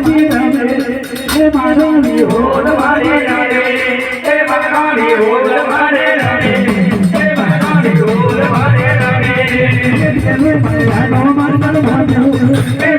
મારી રમે એ મારાની હોડ મારે રમે એ મારાની હોડ મારે રમે એ મારાની હોડ મારે રમે એ મેરાનો મન ભાગ્યો એ